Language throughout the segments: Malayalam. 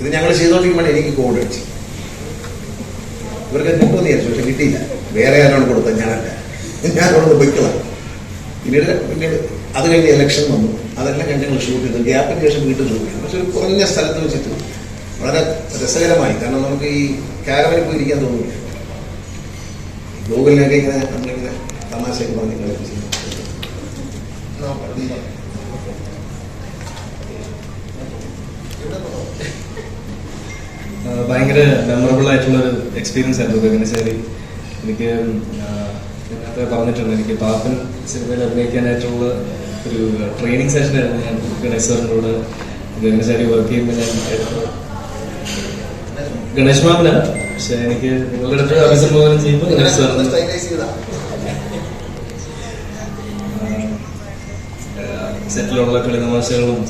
ഇത് ഞങ്ങൾ ചെയ്തോണ്ടിരിക്കുമ്പോൾ എനിക്ക് കോഡ് അടിച്ചു. ഇവർക്ക് കിട്ടുമെന്ന് വിചാരിച്ചു പക്ഷെ കിട്ടിയില്ല. വേറെ ആരാണ് കൊടുത്തത്? ഞാനല്ല. ഞാൻ കൊടുത്ത് പൊയ്ക്കളാം. പിന്നീട് പിന്നീട് അത് കഴിഞ്ഞ് ഇലക്ഷൻ വന്നു. അതെല്ലാം കഴിഞ്ഞ് ഞങ്ങൾ ഷൂട്ട് ചെയ്തു. ഗ്യാപ്പിന് ശേഷം വീട്ടിൽ ഷൂട്ട് പക്ഷെ ഒരു കുറഞ്ഞ സ്ഥലത്ത് വെച്ചിട്ട് വളരെ രസകരമായി. കാരണം നമുക്ക് ഈ കാരവനിൽ പോയി ഇരിക്കാൻ തോന്നില്ല ഗൂഗിളിലൊക്കെ ഇങ്ങനെ നമ്മളിങ്ങനെ തമാശയൊക്കെ പറഞ്ഞ് കളിപ്പിച്ചു ഭയങ്കര മെമ്മറബിൾ ആയിട്ടുള്ള ഒരു എക്സ്പീരിയൻസ് ആയിരുന്നു ഗഗനശാലി എനിക്ക് നേരത്തെ പറഞ്ഞിട്ടുണ്ട് എനിക്ക് പാപ്പൻ സിനിമയിൽ അഭിനയിക്കാനായിട്ടുള്ള ഒരു ട്രെയിനിങ് സെഷൻ ആയിരുന്നു ഞാൻ ഗണേശ് സാറിന്റെ കൂടെ വർക്ക് ചെയ്യുമ്പോൾ ഞാൻ. ഗണേഷ് മാമന? പക്ഷെ എനിക്ക് നിങ്ങളുടെ അടുത്ത് അഭിസംബോധന ചെയ്യുമ്പോൾ ഗണേഷ് സാറിന് സെറ്റിലുള്ള കളിതമാശകളും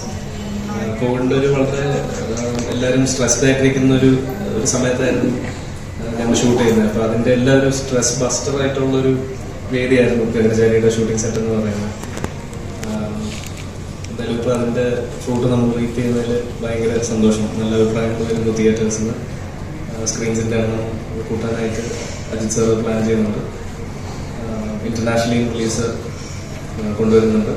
കോവിഡിന്റെ ഒരു വളരെ എല്ലാവരും സ്ട്രെസ്ഡ് ആയിട്ടിരിക്കുന്ന ഒരു ഒരു സമയത്തായിരുന്നു ഞങ്ങൾ ഷൂട്ട് ചെയ്യുന്നത്. അപ്പൊ അതിന്റെ എല്ലാവരും സ്ട്രെസ് ബസ്റ്റർ ആയിട്ടുള്ള ഒരു വേദിയായിരുന്നു ഗഗനചാരിയുടെ ഷൂട്ടിംഗ് സെറ്റ് എന്ന് പറയുന്നത്. എന്തായാലും ഇപ്പൊ അതിന്റെ ഷൂട്ട് നമ്മൾ റീറ്റ് ചെയ്യുന്നതിൽ ഭയങ്കര സന്തോഷം. നല്ല അഭിപ്രായങ്ങൾ വരുന്നു തിയേറ്റേഴ്സിൽ നിന്ന് സ്ക്രീൻസിന്റെ എണ്ണം കൂട്ടാനായിട്ട് അജിത് സാർ പ്ലാൻ ചെയ്യുന്നുണ്ട്. ഇന്റർനാഷണലി റിലീസ് കൊണ്ടുവരുന്നുണ്ട്.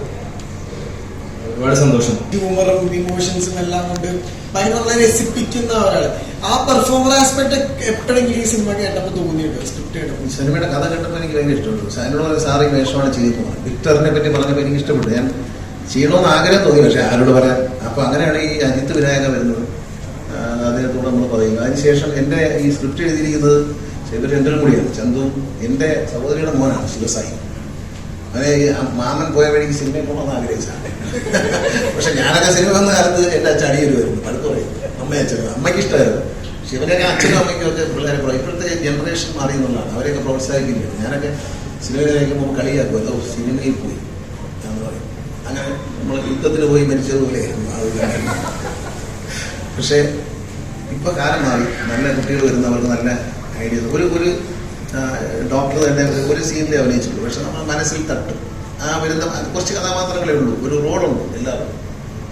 ഒരുപാട് സന്തോഷം. ഹ്യൂമറും ഇമോഷൻസും എല്ലാം കൊണ്ട് ഭയങ്കര രസിപ്പിക്കുന്ന ഒരാൾ. ആ പെർഫോമർ ആസ്പെക്ട് എപ്പോഴെങ്കിലും ഈ സിനിമ കേട്ടപ്പോ തോന്നിയിട്ടോ സ്ക്രിപ്റ്റ് കേട്ടപ്പോൾ സിനിമയുടെ കഥ കണ്ടപ്പോൾ എനിക്ക് ഭയങ്കര ഇഷ്ടപ്പെട്ടു. സാറിനോട് സാറി വേഷമാണ് ചെയ്തത് വിക്ടറിനെ പറ്റി പറഞ്ഞപ്പോൾ എനിക്ക് ഇഷ്ടപ്പെട്ടു. ഞാൻ ചെയ്യണമെന്ന് ആഗ്രഹം തോന്നി പക്ഷെ ആരോട് പറയാൻ? അപ്പൊ അങ്ങനെയാണ് ഈ അജിത്ത് വിനായക വരുന്നത്. ആ, അദ്ദേഹത്തോട് നമ്മൾ പറയുന്നത് അതിനുശേഷം എന്റെ ഈ സ്ക്രിപ്റ്റ് എഴുതിയിരിക്കുന്നത് ചെറിയ രണ്ടും കൂടിയാണ്. ചന്തുവും എന്റെ സഹോദരിയുടെ മോനാണ് ശിവസായി. അങ്ങനെ മാമൻ പോയ വഴിക്ക് സിനിമയിൽ പോകണമെന്ന് ആഗ്രഹിച്ചാണ്. പക്ഷെ ഞാനൊക്കെ സിനിമ വന്ന കാലത്ത് എന്റെ അച്ഛൻ വരുന്നു. പടുത്ത് പറയും അമ്മയും അമ്മയ്ക്ക് ഇഷ്ടമായിരുന്നു. ശിവനൊക്കെ അച്ഛനും അമ്മയ്ക്കും ഒക്കെ പിള്ളേരെ പറയും ഇപ്പോഴത്തെ ജനറേഷൻ മാറി എന്നുള്ളതാണ്. അവരെയൊക്കെ പ്രോത്സാഹിക്കുന്നില്ല ഞാനൊക്കെ സിനിമയിലേക്ക് പോകുമ്പോൾ കളിയാക്കുമല്ലോ സിനിമയിൽ പോയി. എന്ന് പറയും. അങ്ങനെ നമ്മൾ യുദ്ധത്തിന് പോയി മരിച്ചതുപോലെ പക്ഷെ ഇപ്പൊ കാലം മാറി. നല്ല കുട്ടികൾ വരുന്നവർക്ക് നല്ല ഐഡിയ. ഒരു ഒരു ഡോക്ടർ തന്നെ ഒരു- ഒരു അഭിനയിച്ചിട്ടുള്ളൂ പക്ഷെ നമ്മൾ മനസ്സിൽ തട്ടും. ആ വരുന്ന കുറച്ച് കഥാപാത്രങ്ങളേ ഉള്ളൂ. ഒരു റോളുണ്ട് എല്ലാവരും.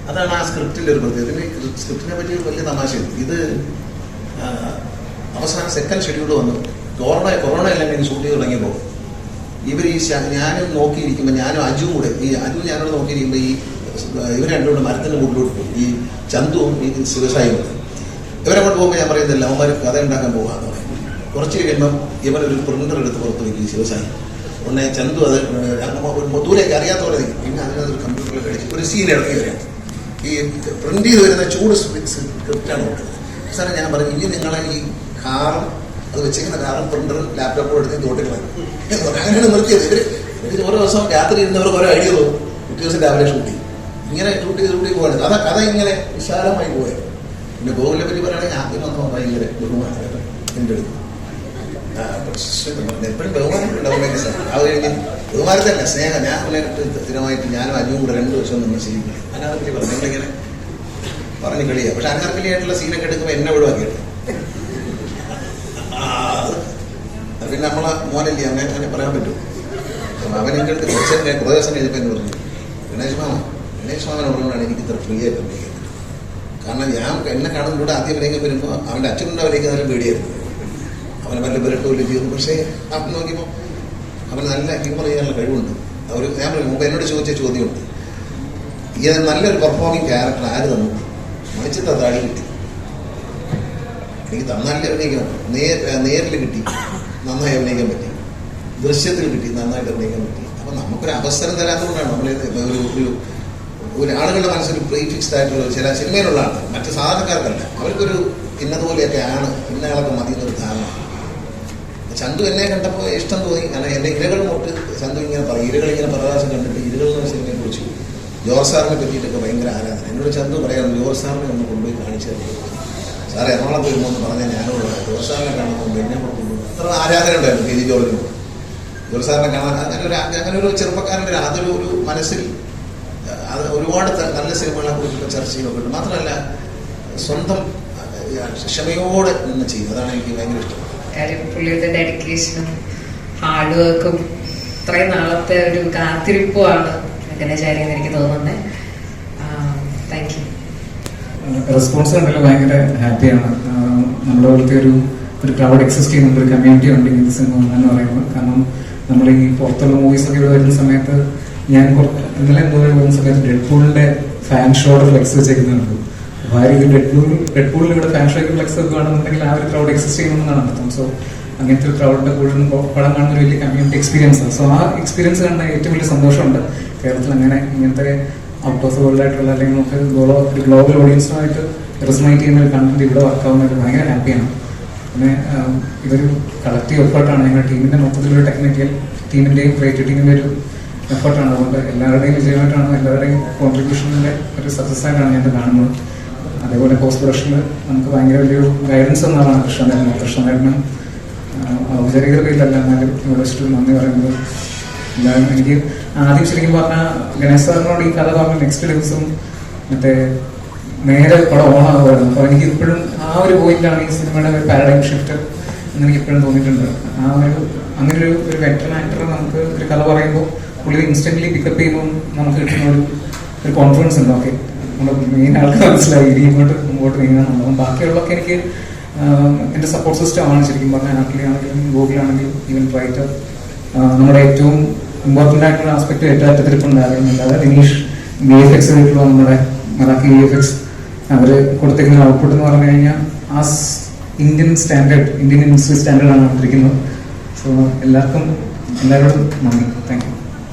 അതാണ് ആ സ്ക്രിപ്റ്റിന്റെ ഒരു പ്രത്യേകത. പിന്നെ സ്ക്രിപ്റ്റിനെ പറ്റി വലിയ തമാശയുണ്ട് ഇത് അവസാന സെക്കൻഡ് ഷെഡ്യൂൾ വന്നു. കൊറോണ കൊറോണ എല്ലാം കഴിഞ്ഞ് ഷൂട്ട് തുടങ്ങിയപ്പോൾ ഇവർ ഈ ഞാനും നോക്കിയിരിക്കുമ്പോൾ ഞാനും അജു കൂടെ ഈ അജു ഞാനോട് നോക്കിയിരിക്കുമ്പോൾ ഈ ഇവർ രണ്ടുകൊണ്ട് മരത്തിന്റെ മുകളിലോട്ട് പോകും ഈ ചന്തുവും ഈ ശിവസായും ഇവരങ്ങോട്ട് പോകുമ്പോൾ ഞാൻ പറയുന്നില്ല അവന്മാർ കഥ ഉണ്ടാക്കാൻ പോകാന്ന് പറയും. കുറച്ച് കഴിയുമ്പം ഒരു പ്രിന്റർ എടുത്ത് പുറത്ത് വയ്ക്കും ശിവസായി. ഉടനെ ചന്തു അത് ദൂരേക്ക് അറിയാത്ത പോലെ നിൽക്കും. പിന്നെ അതിനകത്ത് ഒരു കമ്പ്യൂട്ടറിൽ കഴിച്ച് ഒരു സീൻ ഇറക്കി വരാം ഈ പ്രിന്റ് ചെയ്ത് വരുന്ന ചൂട് സ്ക്രിപ്റ്റാണ് കൊടുക്കുന്നത് സാറേ ഞാൻ പറഞ്ഞു ഇനി നിങ്ങളെ ഈ കാറും അത് വെച്ചിരിക്കുന്ന കാറും പ്രിന്ററും ലാപ്ടോപ്പും എടുത്ത് തോട്ടിൽ അങ്ങനെയാണ് നിർത്തിയത്. ഇവർ ഇവർ ഓരോ ദിവസം രാത്രി ഇരുന്നവർക്ക് ഓരോ ഐഡിയ തോന്നും. പിറ്റേ ദിവസം രാവിലെ ഷൂട്ട് ചെയ്യും ഇങ്ങനെ ഷൂട്ട് ചെയ്ത് ഷൂട്ട് ചെയ്ത് പോകുന്നത് അതാ കഥ ഇങ്ങനെ വിശാലമായി പോയത്. പിന്നെ ഗോകുലിനെ പറ്റി പറയുകയാണെങ്കിൽ ആദ്യം വന്നപ്പോൾ ഭയങ്കര കേട്ടോ എന്റെ അടുത്ത്. എപ്പോഴും കഴിഞ്ഞ് ബഹുമാനത്തല്ല സ്നേഹം ഞാൻ സ്ഥിരമായിട്ട് ഞാനും അഞ്ഞും കൂടെ രണ്ടു ദിവസം നിന്ന് ശരിക്കും അനാർക്കലി പറഞ്ഞു നിങ്ങളിങ്ങനെ പറഞ്ഞു കളിയാ പക്ഷെ അനാർക്കലി ആയിട്ടുള്ള സീനൊക്കെ എടുക്കുമ്പോൾ എന്നെ ഒഴിവാക്കിയിട്ട് പിന്നെ നമ്മളെ മോനല്ലേ അങ്ങനെ അങ്ങനെ പറയാൻ പറ്റും അവൻ അടുത്ത് കുറച്ച് കുറേ ദിവസം കഴിഞ്ഞപ്പോൾ എന്ന് പറഞ്ഞു ഗണേഷ് മാമ ഗണേഷ് മാമനോടുകൊണ്ടാണ് എനിക്ക് ഇത്ര ഫ്രീ ആയിട്ട് കാരണം ഞാൻ എന്നെ കാണുന്നതിലൂടെ ആദ്യം അഭിനയിക്കാൻ വരുമ്പോൾ അവന്റെ അച്ഛനുണ്ട് അഭിനയിക്കുന്നതിലും പേടിയായിരുന്നു. അവനെ വല്ല പുരട്ടുമില്ല ചെയ്തു പക്ഷേ അത് നോക്കിയപ്പോൾ അവന് നല്ല ഹ്യൂമർ ചെയ്യാനുള്ള കഴിവുണ്ട്. അവർ ഞാൻ മുമ്പ് എന്നോട് ചോദിച്ച ചോദ്യമുണ്ട്. ഇത് നല്ലൊരു പെർഫോമിങ് ക്യാരക്ടർ ആര് തന്നു? മണിച്ചിട്ട് താഴെ കിട്ടി. എനിക്ക് തന്നാലേ അഭിനയിക്കാൻ പറ്റും. നേരിൽ കിട്ടി. നന്നായി അഭിനയിക്കാൻ പറ്റി. ദൃശ്യത്തിൽ കിട്ടി നന്നായിട്ട് അഭിനയിക്കാൻ പറ്റി. അപ്പം നമുക്കൊരു അവസരം തരാത്തതുകൊണ്ടാണ് നമ്മൾ ഒരു ഒരു ഒരു ആളുകളുടെ മനസ്സിൽ പ്രീ ഫിക്സ്ഡ് ആയിട്ടുള്ള ചില സിനിമയിലുള്ള ആളാണ് മറ്റ് സാധാരണക്കാർക്കല്ല. അവർക്കൊരു ഇന്നതുപോലെയൊക്കെ ആണ് ഇന്നയാളൊക്കെ മതി എന്നൊരു ധാരണ. ചന്തു എന്നെ കണ്ടപ്പോൾ ഇഷ്ടം തോന്നി. കാരണം എന്റെ ഇരകൾ മുട്ട് ചന്തു ഇങ്ങനെ പറയും ഇരകൾ ഇങ്ങനെ പ്രകാശം കണ്ടിട്ട് ഇരകൾ എന്ന സിനിമയെ കുറിച്ച്. ജോർജ് സാറിനെ പറ്റിയിട്ടൊക്കെ ഭയങ്കര ആരാധന. എന്നോട് ചന്തു പറയാം ജോർജ് സാറിനെ ഒന്ന് കൊണ്ടുപോയി കാണിച്ചു സാറേ എറണാകുളത്ത് വരുമ്പോൾ എന്ന് പറഞ്ഞാൽ ഞാനോട് ജോർജ് സാറിനെ കാണുമ്പോൾ എന്നെ കൂടെ കൊണ്ടുപോകും അത്ര ആരാധന ഉണ്ടായിരുന്നു പി ജി ജോർജിനോട് ജോർജ് സാറിനെ കാണാൻ അങ്ങനെ ഒരു അങ്ങനെ ഒരു ചെറുപ്പക്കാരന്റെ അതൊരു ഒരു മനസ്സിൽ അത് ഒരുപാട് നല്ല സിനിമകളെ കുറിച്ചുള്ള ചർച്ചയൊക്കെ ഉണ്ട്. മാത്രമല്ല സ്വന്തം ക്ഷമയോടെ നിന്ന് ചെയ്യും അതാണ് എനിക്ക് ഭയങ്കര ഇഷ്ടം. കാര്യം പുള്ളിയുടെ ഡെഡിക്കേഷനും ഹാർഡ് വർക്കും ഇത്രയും നാളത്തെ ഒരു കാത്തിരിപ്പുമാണ് ഗഗനചാരി എന്ന് എനിക്ക് തോന്നുന്നത് താങ്ക് യു റെസ്പോൺസ് കണ്ടല്ലോ ഭയങ്കര ഹാപ്പിയാണ് നമ്മുടെ പോലത്തെ ഒരു ഒരു ക്രൗഡ് എക്സിസ്റ്റ് ചെയ്യുന്ന ഒരു കമ്മ്യൂണിറ്റി ഉണ്ട് ഇങ്ങനത്തെ സിനിമ എന്ന് പറയുന്നത് കാരണം നമ്മൾ ഈ പുറത്തുള്ള മൂവീസ് ഒക്കെ ഇവിടെ വരുന്ന സമയത്ത് ഞാൻ ഇന്നലെ പോകുന്ന സമയത്ത് ഡെഡ്പൂളിന്റെ ഫാൻ ഷോയുടെ ഫ്ലെക്സ് വെച്ചേക്കുന്നുണ്ട് അപ്പൊ ഡെഡ്പൂൾ ഡെഡ്പൂളിൽ ഇവിടെ ഫാൻ ഷോയ്ക്ക് ഫ്ലെക്സ് കാണുന്നുണ്ടെങ്കിൽ ആ ഒരു ക്രൗഡ് എക്സിസ്റ്റ് ചെയ്യുന്നതാണ് അർത്ഥം സോ അങ്ങനത്തെ ഒരു ക്രൗഡിന്റെ കൂടെ പടം കാണുന്ന ഒരു വലിയ കമ്മ്യൂണിറ്റി എക്സ്പീരിയൻസ് സോ ആ എക്സ്പീരിയൻസ് കണ്ട ഏറ്റവും വലിയ സന്തോഷമുണ്ട്. കേരളത്തിൽ അങ്ങനെ ഇങ്ങനത്തെ ഔട്ട് ഓഫ് വേൾഡ് ആയിട്ടുള്ള അല്ലെങ്കിൽ നമുക്ക് ഒരു ഗ്ലോബൽ ഓഡിയൻസുമായിട്ട് റെസണേറ്റ് ചെയ്യുന്ന ഒരു കണ്ടന്റ് ഇവിടെ വർക്കാവുന്നത് ഭയങ്കര ഹാപ്പിയാണ് പിന്നെ ഇതൊരു കളക്റ്റീവ് എഫേർട്ടാണ് ഞങ്ങളുടെ ടീമിന്റെ മൊത്തത്തിലൊരു ടെക്നിക്കൽ ടീമിന്റെയും ക്രിയേറ്റീവ് ടീമിന്റെ ഒരു എഫേർട്ടാണ് അതുകൊണ്ട് എല്ലാവരുടെയും വിജയമായിട്ടാണ് എല്ലാവരുടെയും കോൺട്രിബ്യൂഷനിലെ ഒരു സക്സസ് ആയിട്ടാണ് ഞാൻ കാണുന്നത്. അതേപോലെ പോസ്റ്റ് പ്രൊഡക്ഷനിൽ നമുക്ക് ഭയങ്കര വലിയൊരു ഗൈഡൻസ് എന്നാണ് കൃഷ്ണനേട്ടന് കൃഷ്ണനേട്ടന് ഔപചാരികതയിലല്ല എന്നാലും ഇവിടെ നന്ദി പറയുന്നത്. എന്തായാലും എനിക്ക് ആദ്യം ശരിക്കും പറഞ്ഞാൽ ഗണേശ് സാറിനോട് ഈ കഥ പറഞ്ഞ നെക്സ്റ്റ് ദിവസം മറ്റേ നേരെ പടം ഓണാകുമായിരുന്നു അപ്പോൾ എനിക്ക് ഇപ്പോഴും ആ ഒരു പോയിന്റാണ് ഈ സിനിമയുടെ ഒരു പാരഡൈം ഷിഫ്റ്റ് എന്ന് എനിക്ക് ഇപ്പോഴും തോന്നിയിട്ടുണ്ട്. ആ ഒരു അങ്ങനെ ഒരു ഒരു വെറ്ററൻ ആക്ടർ നമുക്ക് ഒരു കഥ പറയുമ്പോൾ പുള്ളി ഇൻസ്റ്റന്റ്ലി പിക്കപ്പ് ചെയ്യുമ്പോൾ നമുക്ക് കിട്ടുന്ന ഒരു ഒരു കോൺഫിഡൻസ് ഉണ്ട്. ഓക്കെ മെയിൻ ആൾക്ക് മനസ്സിലായി. ഇനി ഇങ്ങോട്ട് മുമ്പോട്ട് നീങ്ങാന്നുള്ളത് അപ്പം ബാക്കിയുള്ളതൊക്കെ എനിക്ക് എന്റെ സപ്പോർട്ട് സിസ്റ്റം ആണ് ശരിക്കും പറഞ്ഞാൽ ആക്ലി ആണെങ്കിലും ഗൂഗിളാണെങ്കിലും ഈവൻ റൈറ്റർ നമ്മുടെ ഏറ്റവും ഇമ്പോർട്ടന്റ് ആയിട്ടുള്ള ആസ്പെക്ട് ഏറ്റവും അറ്റത്തിരിപ്പുണ്ടായിരുന്നില്ല അതായത് ഇംഗ്ലീഷ് ബി എഫ് എക്സ് ആയിട്ടുള്ള നമ്മുടെ മറാക്കി ബി എഫ് എക്സ് അവർ കൊടുത്തിരിക്കുന്ന ഔട്ട്പുട്ട് എന്ന് പറഞ്ഞു കഴിഞ്ഞാൽ ആ Indian standard Indian industry standard ആണ് കൊടുത്തിരിക്കുന്നത്. സോ എല്ലാവർക്കും എല്ലാവരോടും നന്ദി. Thank you